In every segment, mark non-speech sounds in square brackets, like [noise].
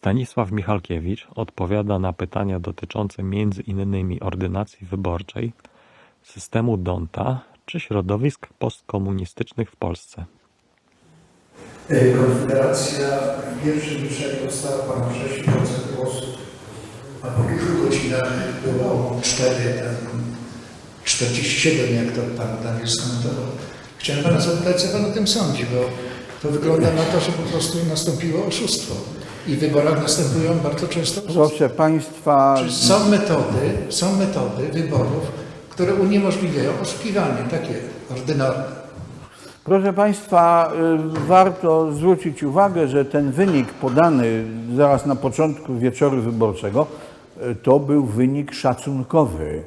Stanisław Michalkiewicz odpowiada na pytania dotyczące między innymi ordynacji wyborczej, systemu Donta czy środowisk postkomunistycznych w Polsce. Konfederacja w pierwszym brzegu dostała ponad 6% głosów, a po kilku godzinach było 4, tam 47, jak to pan Dariusz skomentował. Chciałem pana zapytać, co pan o tym sądzi, bo to wygląda na to, że po prostu nastąpiło oszustwo. I wyborach następują bardzo często. Proszę Państwa, są metody, są metody wyborów, które uniemożliwiają oszukiwanie, takie ordynarne. proszę Państwa, y, warto zwrócić uwagę, że ten wynik podany zaraz na początku wieczoru wyborczego y, to był wynik szacunkowy,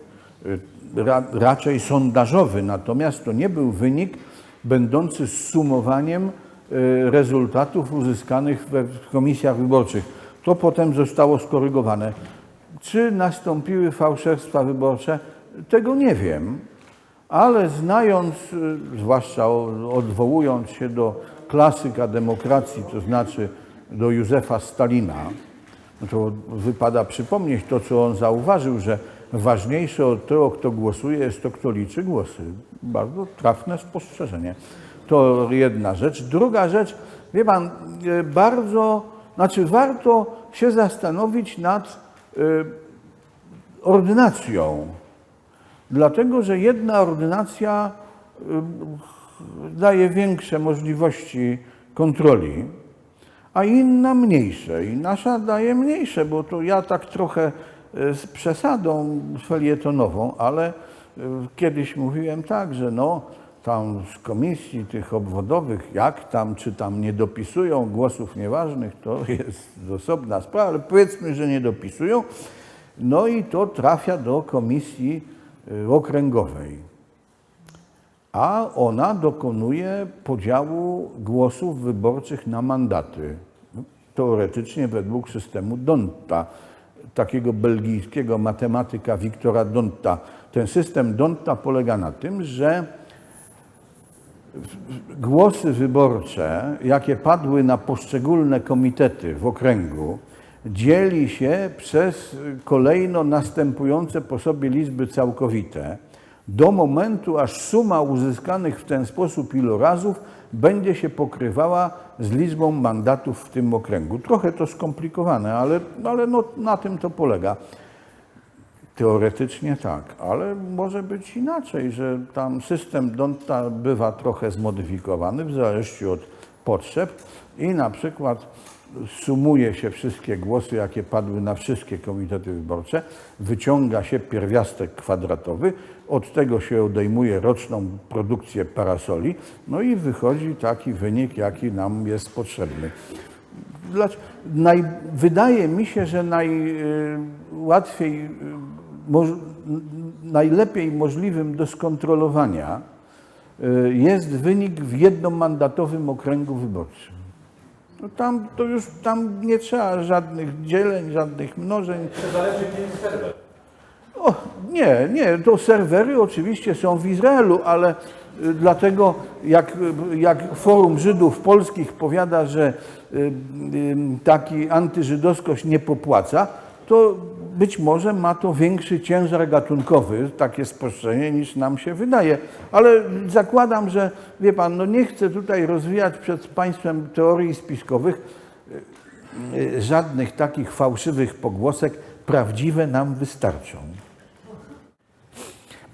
y, ra, raczej sondażowy, natomiast to nie był wynik będący zsumowaniem y, rezultatów uzyskanych w komisjach wyborczych. To potem zostało skorygowane. Czy nastąpiły fałszerstwa wyborcze? Tego nie wiem. Ale znając, y, zwłaszcza odwołując się do klasyka demokracji, to znaczy do Józefa Stalina, no to wypada przypomnieć to, co on zauważył, że ważniejsze od tego, kto głosuje, jest to, kto liczy głosy. Bardzo trafne spostrzeżenie. To jedna rzecz. Druga rzecz, wie pan, y, bardzo, znaczy warto się zastanowić nad y, ordynacją. Dlatego, że jedna ordynacja y, daje większe możliwości kontroli, a inna mniejsze. I nasza daje mniejsze, bo to ja tak trochę z przesadą felietonową, ale kiedyś mówiłem tak, że no tam z komisji tych obwodowych, jak tam, czy tam nie dopisują głosów nieważnych, to [laughs] jest osobna sprawa, ale powiedzmy, że nie dopisują. No i to trafia do komisji y, okręgowej. A ona dokonuje podziału głosów wyborczych na mandaty. Teoretycznie według systemu Donta, takiego belgijskiego matematyka Wiktora Donta. Ten system Donta polega na tym, że głosy wyborcze, jakie padły na poszczególne komitety w okręgu, dzieli się przez kolejno następujące po sobie liczby całkowite do momentu, aż suma uzyskanych w ten sposób ilorazów będzie się pokrywała z liczbą mandatów w tym okręgu. Trochę to skomplikowane, ale, ale no, na tym to polega. Teoretycznie tak, ale może być inaczej, że tam system Donta bywa trochę zmodyfikowany w zależności od potrzeb i na przykład sumuje się wszystkie głosy, jakie padły na wszystkie komitety wyborcze, wyciąga się pierwiastek kwadratowy, od tego się odejmuje roczną produkcję parasoli, no i wychodzi taki wynik, jaki nam jest potrzebny. Dlaczego? Naj, wydaje mi się, że najłatwiej, moż, najlepiej możliwym do skontrolowania y, jest wynik w jednomandatowym okręgu wyborczym. No tam to już tam nie trzeba żadnych dzieleń, żadnych mnożeń. O, nie, nie, to serwery oczywiście są w Izraelu, ale y, dlatego jak, jak Forum Żydów Polskich powiada, że y, taki antyżydowskość nie popłaca, to być może ma to większy ciężar gatunkowy, takie spostrzeżenie, niż nam się wydaje. Ale zakładam, że wie pan, no nie chcę tutaj rozwijać przed państwem teorii spiskowych, y, y, żadnych takich fałszywych pogłosek, prawdziwe nam wystarczą.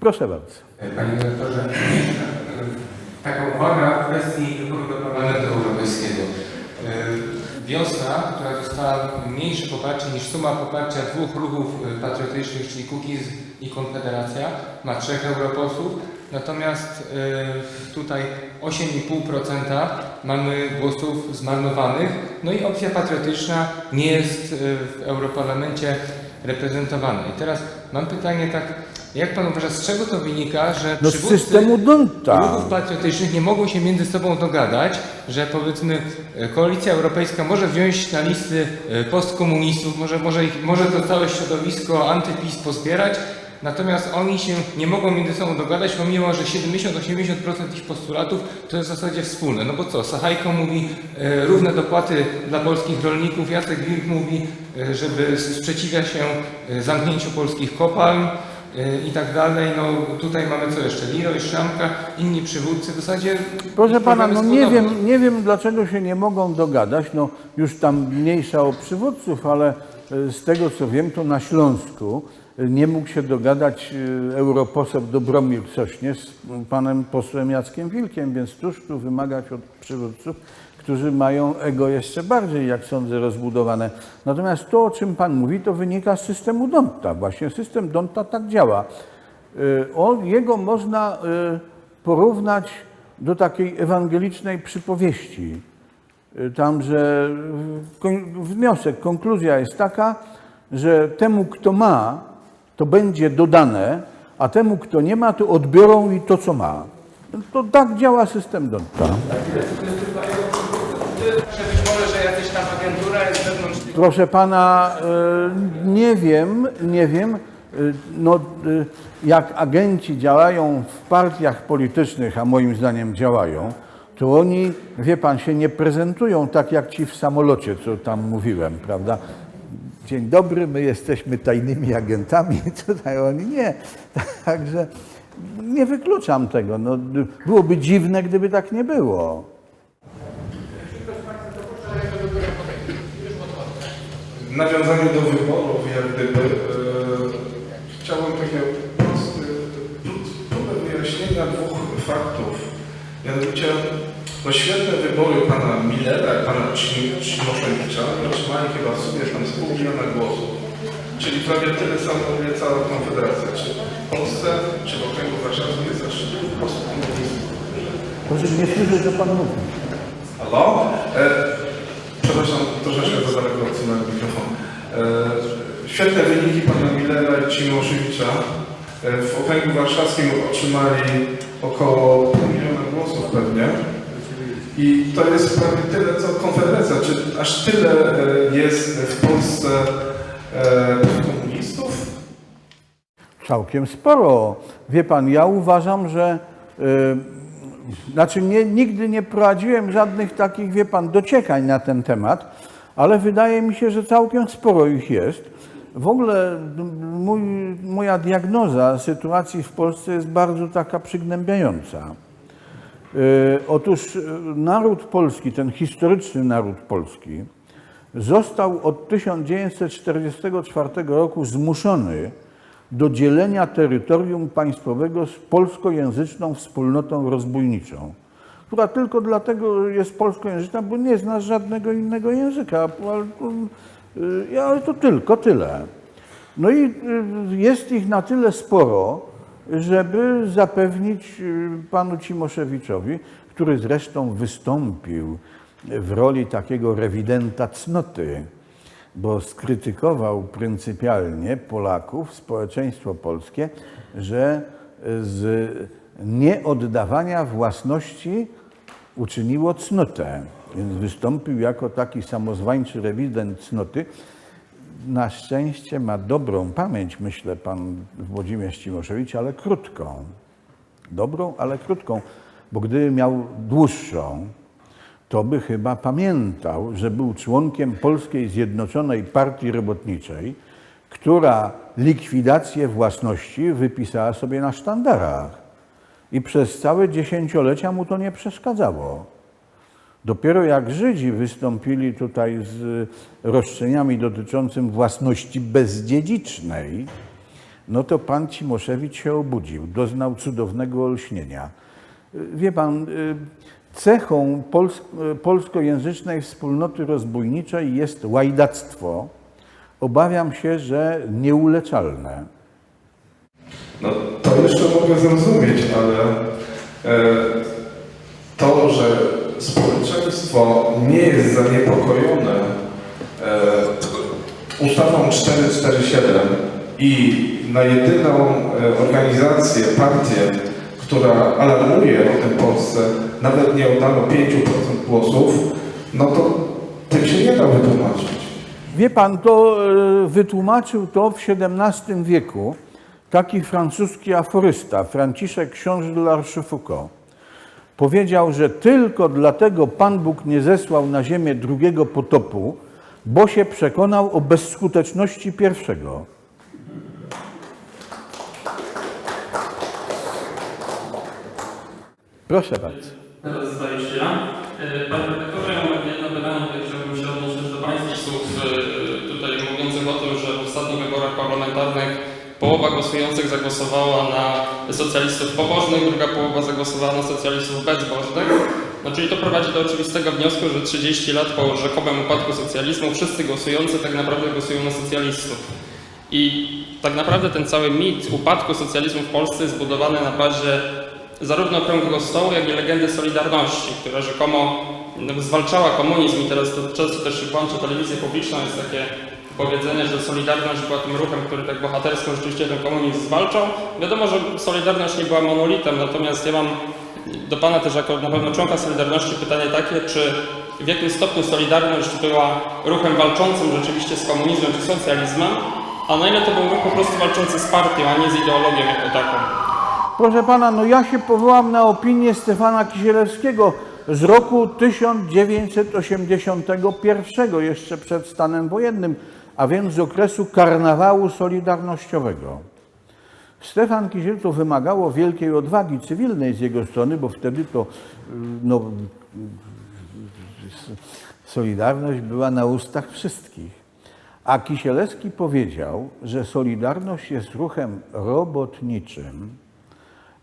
Proszę bardzo. Panie doktorze, taką uwagę w kwestii Parlamentu Europejskiego. E, Wiosna, dostała mniejsze poparcie niż suma poparcia dwóch ruchów e, patriotycznych, czyli Kukiz i Konfederacja, ma trzech europosłów, natomiast e, tutaj 8,5% mamy głosów zmarnowanych, no i opcja patriotyczna nie jest e, w Europarlamencie reprezentowana. I teraz mam pytanie tak, jak Pan uważa, z czego to wynika, że No przywódcy systemu Donta. ruchów patriotycznych nie mogą się między sobą dogadać, że powiedzmy e, Koalicja Europejska może wziąć na listy e, postkomunistów, może, może, ich, może to całe środowisko antypis pozbierać, natomiast oni się nie mogą między sobą dogadać, pomimo że 70-80% ich postulatów to jest w zasadzie wspólne. No bo co, Sachajko mówi e, równe dopłaty dla polskich rolników, Jacek Wilk mówi, e, żeby sprzeciwia się e, zamknięciu polskich kopalń e, i tak dalej. No tutaj mamy co jeszcze? Leroy, Szramka, inni przywódcy w zasadzie... Proszę pana, no nie wiem, nie wiem dlaczego się nie mogą dogadać. No już tam mniejsza o przywódców, ale e, z tego co wiem, to na Śląsku nie mógł się dogadać e, europoseł Dobromir Sośnierz z panem posłem Jackiem Wilkiem, więc cóż tu wymagać od przywódców, którzy mają ego jeszcze bardziej, jak sądzę, rozbudowane. Natomiast to, o czym pan mówi, to wynika z systemu Donta. Właśnie system Donta tak działa. Y, On, jego można y, porównać do takiej ewangelicznej przypowieści. Y, Tam, że y, wniosek, konkluzja jest taka, że temu, kto ma, to będzie dodane, a temu, kto nie ma, to odbiorą i to, co ma. To tak działa system Donta. Proszę pana, y, nie wiem, nie wiem. y, No, y, jak agenci działają w partiach politycznych, a moim zdaniem działają, to oni, wie pan, się nie prezentują tak jak ci w samolocie, co tam mówiłem, prawda? Dzień dobry, my jesteśmy tajnymi agentami, [laughs] tutaj oni nie. [laughs] Także nie wykluczam tego. No, byłoby dziwne, gdyby tak nie było. W nawiązaniu do wyborów, jak gdyby, e, chciałbym takie prosty, próbę wyjaśnienia dwóch faktów. Mianowicie, no świetne wybory pana Millera pana Cim- Cimoszewicza otrzymali chyba w sumie tam z pół miliona głosów. Czyli prawie tyle samo ile cała Konfederacja. Czy w Polsce, czy w okręgu warszawskim jest aż po prostu komunizm. Proszę nie słyszę, co pan mówi. Halo? E, przepraszam, troszeczkę za daleko odsunąłem mikrofon. E, świetne wyniki pana Millera i Cimoszewicza e, w okręgu warszawskim otrzymali około pół miliona głosów pewnie. I to jest prawie tyle, co Konfederacja. Czy aż tyle e, jest w Polsce e, komunistów? Całkiem sporo. Wie pan, ja uważam, że y, znaczy nie, nigdy nie prowadziłem żadnych takich, wie pan, dociekań na ten temat, ale wydaje mi się, że całkiem sporo ich jest. W ogóle mój, moja diagnoza sytuacji w Polsce jest bardzo taka przygnębiająca. Y, Otóż y, naród polski, ten historyczny naród polski, został od 1944 roku zmuszony do dzielenia terytorium państwowego z polskojęzyczną wspólnotą rozbójniczą, która tylko dlatego jest polskojęzyczna, bo nie zna żadnego innego języka, ale to, ale to tylko tyle. No i jest ich na tyle sporo, żeby zapewnić y, panu Cimoszewiczowi, który zresztą wystąpił w roli takiego rewidenta cnoty, bo skrytykował pryncypialnie Polaków, społeczeństwo polskie, że z nieoddawania własności uczyniło cnotę. Więc wystąpił jako taki samozwańczy rewident cnoty. Na szczęście ma dobrą pamięć, myślę, pan Włodzimierz Cimoszewicz, ale krótką. Dobrą, ale krótką, bo gdyby miał dłuższą, to by chyba pamiętał, że był członkiem Polskiej Zjednoczonej Partii Robotniczej, która likwidację własności wypisała sobie na sztandarach. I przez całe dziesięciolecia mu to nie przeszkadzało. Dopiero jak Żydzi wystąpili tutaj z roszczeniami dotyczącymi własności bezdziedzicznej, no to pan Cimoszewicz się obudził, doznał cudownego olśnienia. Wie pan, y, cechą pols polskojęzycznej wspólnoty rozbójniczej jest łajdactwo. Obawiam się, że nieuleczalne. No to jeszcze mogę zrozumieć, ale e, to, że społeczeństwo nie jest zaniepokojone e, ustawą 447 i na jedyną e, organizację, partię, która alarmuje o tym Polsce, nawet nie oddano 5% głosów, no to tym się nie da wytłumaczyć. Wie pan, to y, wytłumaczył to w XVII wieku taki francuski aforysta, Franciszek Książę de la Rochefoucauld, powiedział, że tylko dlatego Pan Bóg nie zesłał na ziemię drugiego potopu, bo się przekonał o bezskuteczności pierwszego. Proszę bardzo. Teraz się ja. Panie ja mam jedno pytanie, chciałbym się odnieść do słów e, tutaj mówiących o tym, że w ostatnich wyborach parlamentarnych połowa głosujących zagłosowała na socjalistów pobożnych, druga połowa zagłosowała na socjalistów bezbożnych. No, czyli to prowadzi do oczywistego wniosku, że 30 lat po rzekomym upadku socjalizmu wszyscy głosujący tak naprawdę głosują na socjalistów. I tak naprawdę ten cały mit upadku socjalizmu w Polsce jest zbudowany na bazie zarówno Okrągłego Stołu, jak i legendy Solidarności, która rzekomo zwalczała komunizm i teraz to często też się włącza telewizję publiczną, jest takie powiedzenie, że Solidarność była tym ruchem, który tak bohatersko rzeczywiście ten komunizm zwalczał. Wiadomo, że Solidarność nie była monolitem, natomiast ja mam do Pana też jako na pewno członka Solidarności pytanie takie, czy w jakim stopniu Solidarność była ruchem walczącym rzeczywiście z komunizmem czy socjalizmem, a na ile to był ruch po prostu walczący z partią, a nie z ideologią jako taką. Proszę pana, no ja się powołam na opinię Stefana Kisielewskiego z roku 1981, jeszcze przed stanem wojennym, a więc z okresu karnawału solidarnościowego. Stefan Kisiel to wymagało wielkiej odwagi cywilnej z jego strony, bo wtedy to y, no, Solidarność była na ustach wszystkich. A Kisielewski powiedział, że Solidarność jest ruchem robotniczym,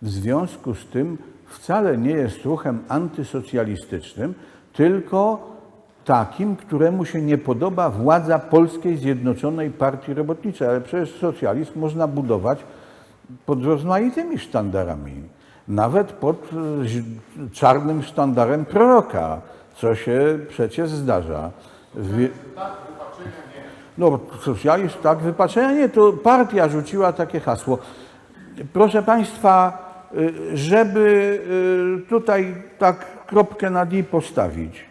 w związku z tym wcale nie jest ruchem antysocjalistycznym, tylko takim, któremu się nie podoba władza Polskiej Zjednoczonej Partii Robotniczej. Ale przecież socjalizm można budować pod rozmaitymi sztandarami. Nawet pod e, czarnym sztandarem proroka, co się przecież zdarza. Wie- no, socjalizm tak, wypaczenia nie, to partia rzuciła takie hasło. Proszę Państwa, y, żeby y, tutaj tak kropkę nad i postawić.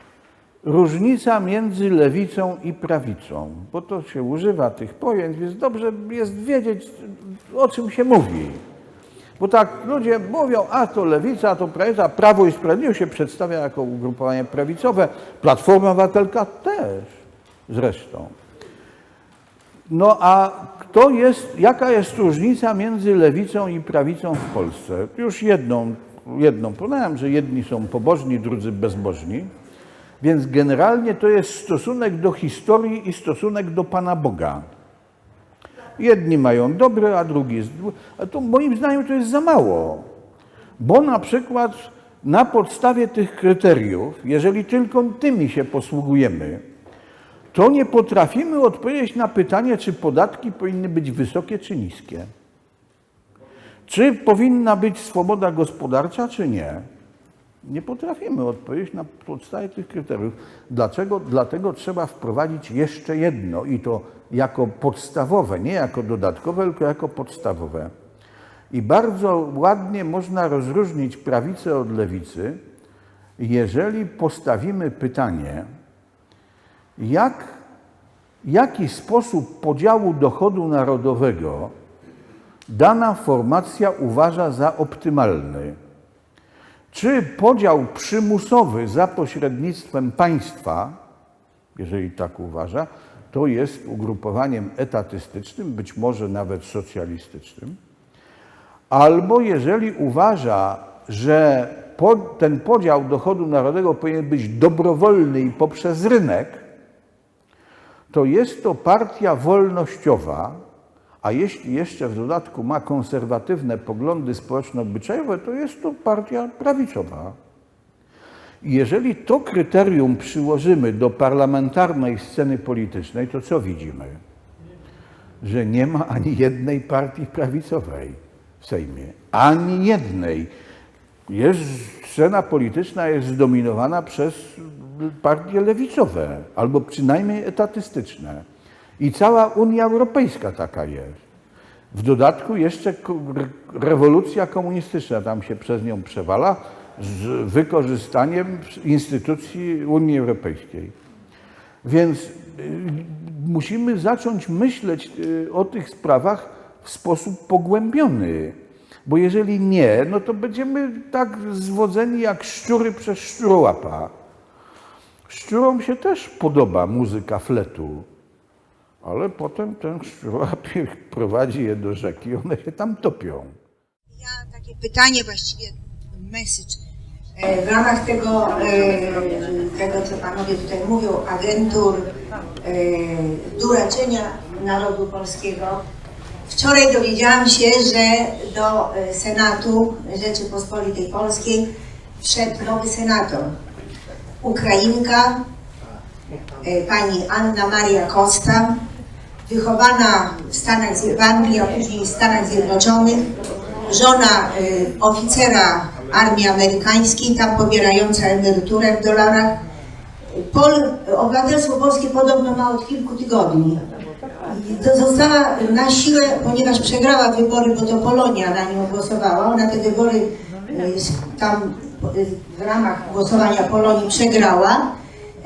Różnica między lewicą i prawicą, bo to się używa tych pojęć, więc dobrze jest wiedzieć, o czym się mówi. Bo tak ludzie mówią, a to lewica, a to prawica, Prawo i Sprawiedliwość się przedstawia jako ugrupowanie prawicowe, Platforma Obywatelska też zresztą. No a kto jest, jaka jest różnica między lewicą i prawicą w Polsce? Już jedną, jedną podałem, że jedni są pobożni, drudzy bezbożni. Więc generalnie to jest stosunek do historii i stosunek do Pana Boga. Jedni mają dobre, a drugi. A to moim zdaniem to jest za mało. Bo na przykład na podstawie tych kryteriów, jeżeli tylko tymi się posługujemy, to nie potrafimy odpowiedzieć na pytanie, czy podatki powinny być wysokie czy niskie. Czy powinna być swoboda gospodarcza, czy nie? Nie potrafimy odpowiedzieć na podstawie tych kryteriów. Dlaczego? Dlatego trzeba wprowadzić jeszcze jedno i to jako podstawowe, nie jako dodatkowe, tylko jako podstawowe. I bardzo ładnie można rozróżnić prawicę od lewicy, jeżeli postawimy pytanie, jak, jaki sposób podziału dochodu narodowego dana formacja uważa za optymalny. Czy podział przymusowy za pośrednictwem państwa, jeżeli tak uważa, to jest ugrupowaniem etatystycznym, być może nawet socjalistycznym, albo jeżeli uważa, że ten podział dochodu narodowego powinien być dobrowolny i poprzez rynek, to jest to partia wolnościowa, a jeśli jeszcze w dodatku ma konserwatywne poglądy społeczno-obyczajowe, to jest to partia prawicowa. Jeżeli to kryterium przyłożymy do parlamentarnej sceny politycznej, to co widzimy? Że nie ma ani jednej partii prawicowej w Sejmie. Ani jednej. Jest, scena polityczna jest zdominowana przez partie lewicowe, albo przynajmniej etatystyczne. I cała Unia Europejska taka jest. W dodatku jeszcze rewolucja komunistyczna tam się przez nią przewala z wykorzystaniem instytucji Unii Europejskiej. Więc y, musimy zacząć myśleć y, o tych sprawach w sposób pogłębiony. Bo jeżeli nie, no to będziemy tak zwodzeni jak szczury przez szczurołapa. Szczurom się też podoba muzyka fletu, ale potem ten ich prowadzi je do rzeki one się tam topią. Ja takie pytanie, właściwie message. E, W ramach tego, e, tego, co panowie tutaj mówią, agentur, e, duraczenia narodu polskiego, wczoraj dowiedziałam się, że do Senatu Rzeczypospolitej Polskiej wszedł nowy senator. Ukrainka, pani Anna Maria Costa, wychowana w Stanach, w Anglii, a później w Stanach Zjednoczonych, żona y, oficera armii amerykańskiej, tam pobierająca emeryturę w dolarach. Pol, obywatelstwo polskie podobno ma od kilku tygodni. Została na siłę, ponieważ przegrała wybory, bo to Polonia na nią głosowała. Ona te wybory y, tam y, w ramach głosowania Polonii przegrała.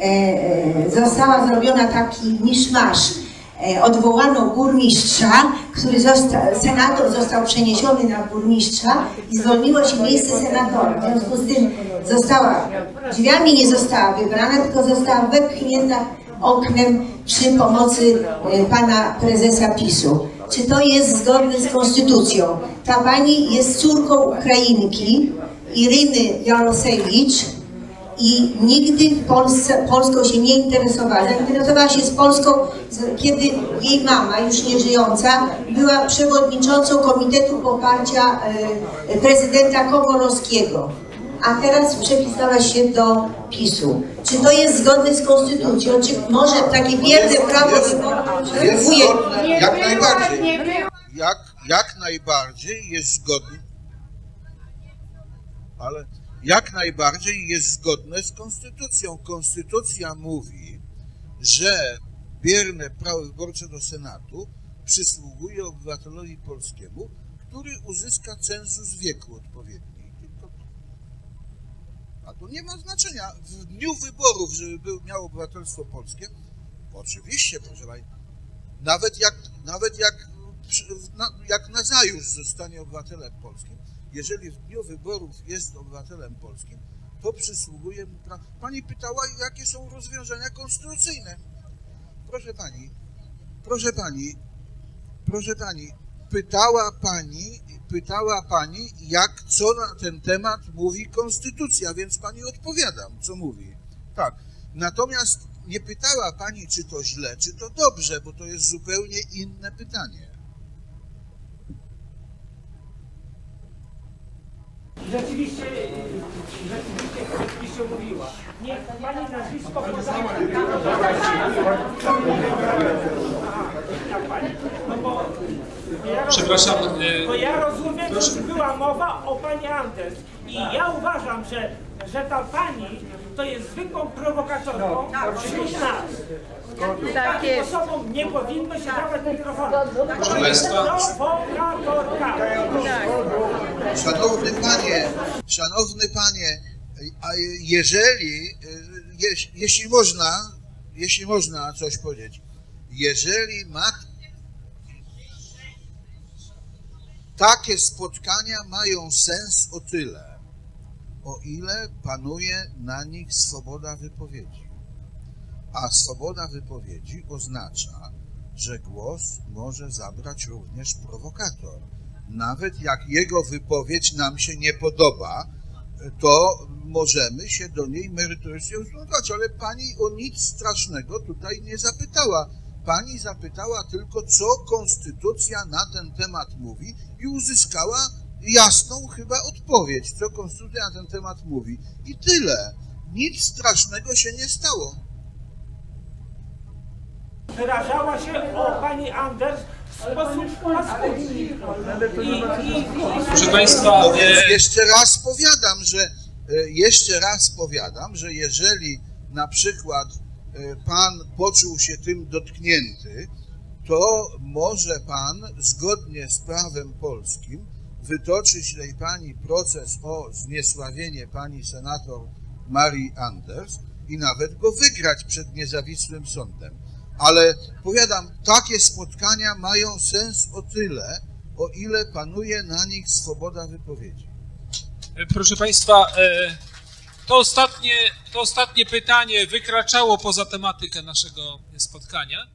E, e, Została zrobiona taki miszmasz. E, Odwołano burmistrza, który został, senator został przeniesiony na burmistrza i zwolniło się miejsce senatora. W związku z tym została, drzwiami nie została wybrana, tylko została wepchnięta oknem przy pomocy e, pana prezesa PiSu. Czy to jest zgodne z konstytucją? Ta pani jest córką Ukrainki, Iryny Jarosewicz, i nigdy w Polsce, Polską się nie interesowała. Zainteresowała się z Polską, kiedy jej mama, już nie żyjąca, była przewodniczącą Komitetu Poparcia e, prezydenta Komorowskiego. A teraz przepisała się do PiSu. Czy to jest zgodne z konstytucją? Czy może takie bierne prawo zgodne, jak najbardziej. Jak, jak najbardziej jest zgodne, ale jak najbardziej jest zgodne z konstytucją. Konstytucja mówi, że bierne prawo wyborcze do Senatu przysługuje obywatelowi polskiemu, który uzyska cenzus wieku odpowiedni. Tylko a to nie ma znaczenia. W dniu wyborów, żeby był, miał obywatelstwo polskie, oczywiście, proszę Pani, nawet jak, nawet jak, na, jak nazajutrz zostanie obywatelem polskim, jeżeli w dniu wyborów jest obywatelem polskim, to przysługuje mu prawo. Pani pytała, jakie są rozwiązania konstytucyjne. Proszę Pani, proszę Pani, proszę Pani, pytała Pani, pytała Pani, jak, co na ten temat mówi Konstytucja, więc Pani odpowiadam, co mówi. Tak. Natomiast nie pytała Pani, czy to źle, czy to dobrze, bo to jest zupełnie inne pytanie. Rzeczywiście, rzeczywiście, rzeczywiście mówiła. Niech pani nazwisko podaje. Tak, pani. No bo ja Przepraszam, rozumiem, y- bo ja rozumiem, że była mowa o pani Anders. I ja uważam, że, że ta pani to jest zwykłą prowokatorką wśród nas. Takim osobom nie powinno się dawać mikrofonu. Proszę Państwa. Prowokatorka. Szanowny Panie, Szanowny Panie, a jeżeli, jeś- jeśli można, jeśli można coś powiedzieć, jeżeli ma takie spotkania mają sens o tyle, o ile panuje na nich swoboda wypowiedzi. A swoboda wypowiedzi oznacza, że głos może zabrać również prowokator. Nawet jak jego wypowiedź nam się nie podoba, to możemy się do niej merytorycznie ustosunkować, ale pani o nic strasznego tutaj nie zapytała. Pani zapytała tylko, co konstytucja na ten temat mówi i uzyskała jasną chyba odpowiedź, co konstytucja na ten temat mówi. I tyle. Nic strasznego się nie stało. wyrażała się o pani Anders w sposób paskudny. Proszę Państwa, No więc y, jeszcze raz powiadam, że e, jeszcze raz powiadam, że jeżeli na przykład e, pan poczuł się tym dotknięty, to może pan zgodnie z prawem polskim wytoczyć tej pani proces o zniesławienie pani senator Marii Anders i nawet go wygrać przed niezawisłym sądem. Ale powiadam, takie spotkania mają sens o tyle, o ile panuje na nich swoboda wypowiedzi. Proszę Państwa, e, to ostatnie, to ostatnie pytanie wykraczało poza tematykę naszego spotkania.